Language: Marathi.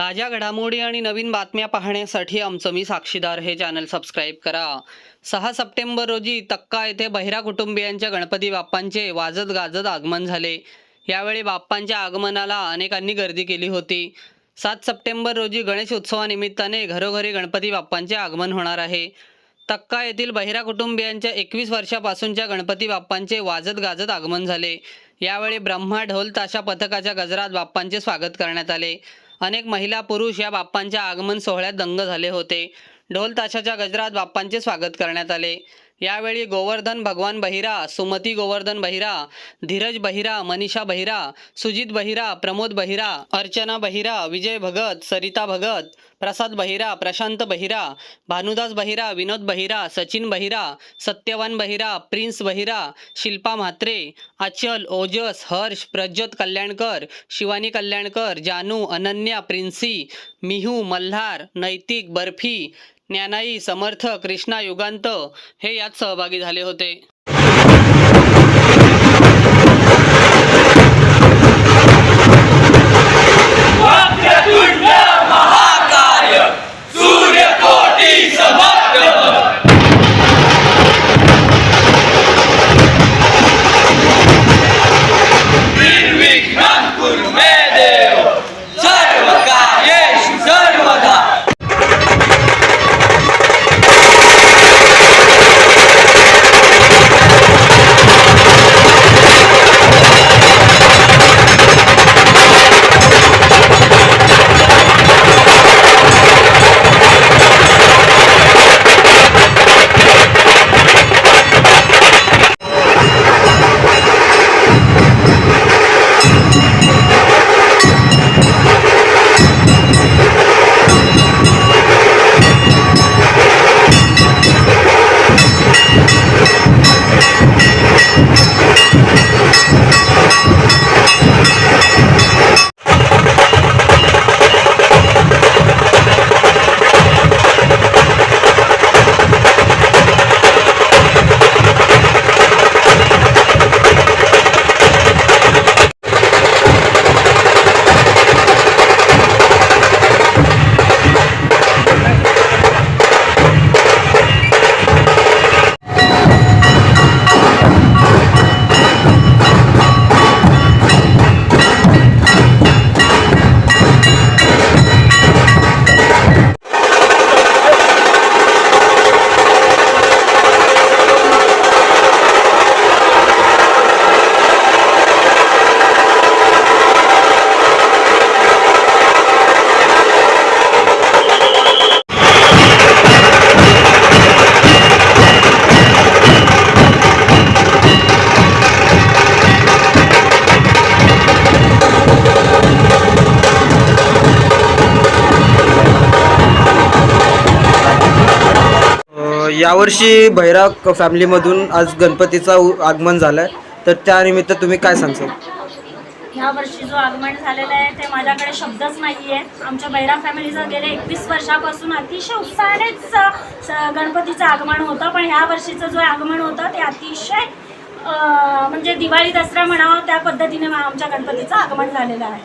ताज्या घडामोडी आणि नवीन बातम्या पाहण्यासाठी आमचं मी साक्षीदार हे चॅनल सबस्क्राईब करा. सहा सप्टेंबर रोजी तक्का येथे बहिरा कुटुंबियांच्या गणपती बाप्पांचे वाजत गाजत आगमन झाले. यावेळी बाप्पांच्या आगमनाला अनेकांनी गर्दी केली होती. सात सप्टेंबर रोजी गणेश उत्सवानिमित्ताने घरोघरी गणपती बाप्पांचे आगमन होणार आहे. तक्का येथील बहिरा कुटुंबियांच्या एकवीस वर्षापासूनच्या गणपती बाप्पांचे वाजत गाजत आगमन झाले. यावेळी ब्रह्मा ढोल ताशा पथकाच्या गजरात बाप्पांचे स्वागत करण्यात आले. अनेक महिला पुरुष या बाप्पांच्या आगमन सोहळ्यात दंग झाले होते. ढोल ताशाच्या गजरात बाप्पांचे स्वागत करण्यात आले. यावेळी गोवर्धन भगवान बहिरा सुमती गोवर्धन बहिरा धीरज बहिरा मनीषा बहिरा सुजित बहिरा प्रमोद बहिरा अर्चना बहिरा विजय भगत सरिता भगत प्रसाद बहिरा प्रशांत बहिरा भानुदास बहिरा विनोद बहिरा सचिन बहिरा सत्यवान बहिरा प्रिन्स बहिरा शिल्पा म्हात्रे अचल ओजस हर्ष प्रज्योत कल्याणकर शिवानी कल्याणकर जानू अनन्या प्रिन्सी मिहू मल्हार नैतिक बर्फी ज्ञानाई समर्थ कृष्णा युगांत हे यात सहभागी झाले होते. यावर्षी भैरव फॅमिलीमधून आज गणपतीचा उ- आगमन झालं आहे तर त्यानिमित्त तुम्ही काय सांगसाल ह्या वर्षी जो आगमन झालेलं आहे ते माझ्याकडे शब्दच नाही आहे आमच्या बैरा फॅमिलीचं गेले एकवीस वर्षापासून अतिशय उत्साहानेच अ, स- गणपतीचं आगमन होतं. पण ह्या वर्षीचं जो आगमन होतं ते अतिशय अ, म्हणजे दिवाळी दसरा म्हणावं त्या पद्धतीने आमच्या गणपतीचं आगमन झालेलं आहे.